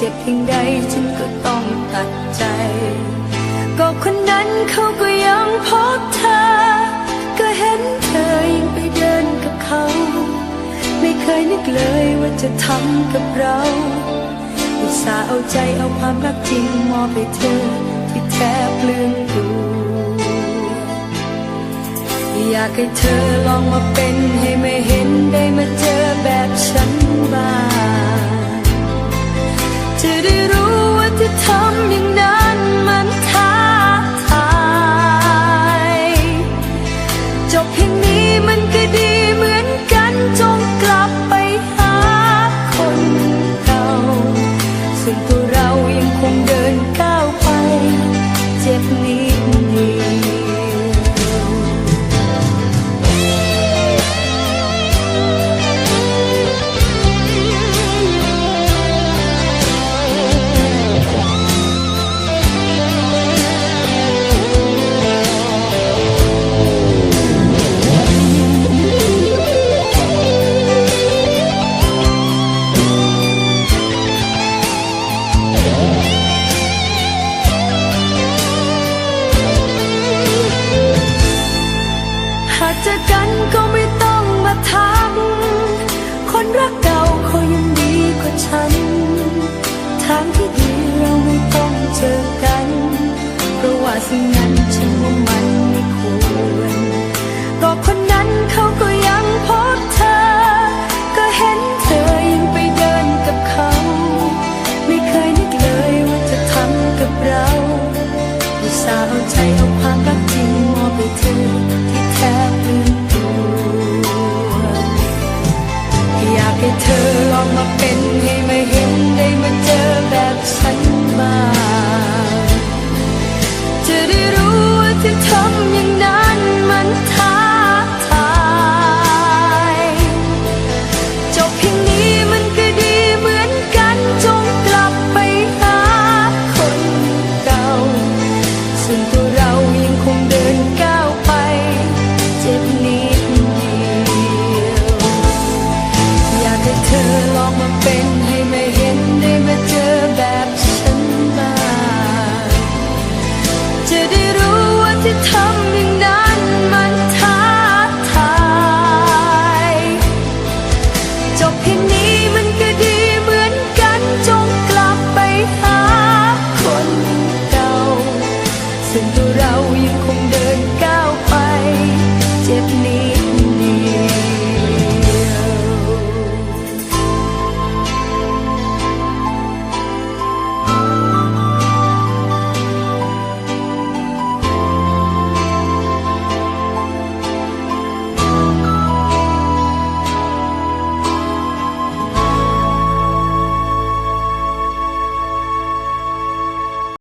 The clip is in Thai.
เจ็บเพียงใดฉันก็ต้องตัดใจ ก็คนนั้นเขาก็ยังพบเธอ ก็เห็นเธอยังไปเดินกับเขา ไม่เคยนึกเลยว่าจะทำกับเราอุตส่าห์เอาใจเอาความรักจริงมอบให้เธอที่แทบลืมตัวอยากให้เธอลองมาเป็นให้ไม่เห็นได้มาเจอแบบฉันบ้าง เก่าเขายังดีกว่าฉัน ทางที่ดีเราไม่ต้องเจอกัน เพราะว่าสิ่งนั้นฉันว่ามันไม่ควรก็คนนั้นเขาก็ยังพบเธอ ก็เห็นเธอยังไปเดินกับเขา ไม่เคยนึกเลยว่าจะทำกับเราอุตส่าห์เอาใจเอาความรักจริงมอบให้เธอที่แทบลืมตัวอยากให้เธอ มาเป็นให้ไม่เห็นได้มา หาค